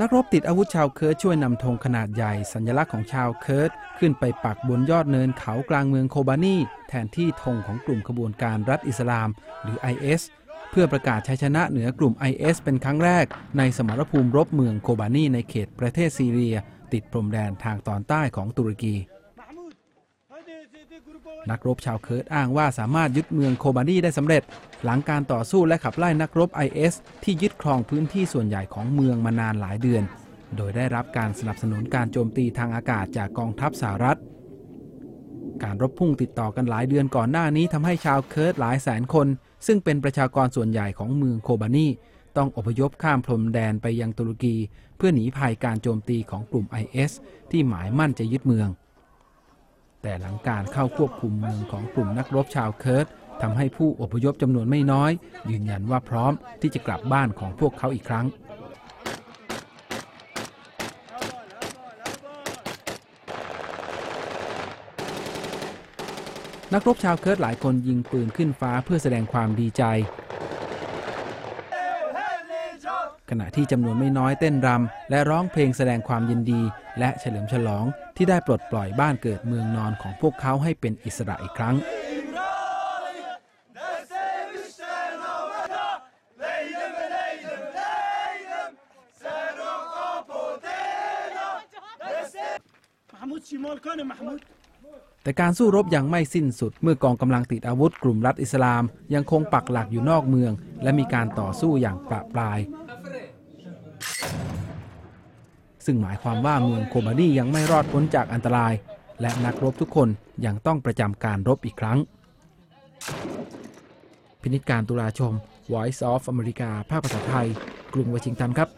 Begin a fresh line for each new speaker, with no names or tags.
นักรบติดอาวุธชาวเคิร์ดช่วยนำธงขนาดใหญ่สัญลักษณ์ของชาวเคิร์ดขึ้นไปปักบนยอดเนินเขากลางเมืองโคบานีแทนที่ธงของกลุ่มขบวนการรัฐอิสลาม หรือ IS เพื่อประกาศชัยชนะเหนือกลุ่ม IS เป็นครั้งแรก ในสมรภูมิรบเมืองโคบานีในเขตประเทศซีเรีย ติดพรมแดนทางตอนใต้ของตุรกี นักรบชาวเคิร์ดอ้างว่าสามารถยึดเมืองโคบานีได้สำเร็จ หลังการต่อสู้และขับไล่นักรบ IS ที่ยึดครองพื้นที่ส่วนใหญ่ของเมืองมานานหลายเดือน โดยได้รับการสนับสนุนการโจมตีทางอากาศจากกองทัพสหรัฐ การรบพุ่งติดต่อกันหลายเดือนก่อนหน้านี้ทำให้ชาวเคิร์ดหลายแสนคน ซึ่งเป็นประชากรส่วนใหญ่ของเมืองโคบานีต้องอพยพข้ามพรมแดนไปยังตุรกี เพื่อหนีภัยการโจมตีของกลุ่ม IS ที่หมายมั่นจะยึดเมือง แต่หลังการเข้าควบคุมเมืองของกลุ่มนักรบชาวเคิร์ดทำให้ผู้อพยพจำนวนไม่น้อย ยืนยันว่าพร้อมที่จะกลับบ้านของพวกเขาอีกครั้ง นักรบชาวเคิร์ดหลายคนยิงปืนขึ้นฟ้าเพื่อแสดงความดีใจ ขณะที่จำนวนไม่น้อยเต้นรำและร้องเพลงแสดงความยินดี และเฉลิมฉลองที่ได้ปลดปล่อยบ้านเกิดเมืองนอนของพวกเขาให้เป็นอิสระอีกครั้งแต่การสู้รบยังไม่สิ้นสุดเมื่อกองกำลังติดอาวุธกลุ่มรัฐอิสลาม ยังคงปักหลักอยู่นอกเมือง และมีการต่อสู้อย่างประปราย ซึ่งหมายความว่าเมืองโคบาดียังไม่รอดพ้นจากอันตราย และนักรบทุกคนยังต้องประจำการรบอีกครั้ง พินิจการตุลาชม Voice of America ภาคภาษาไทย กรุงวอชิงตันครับ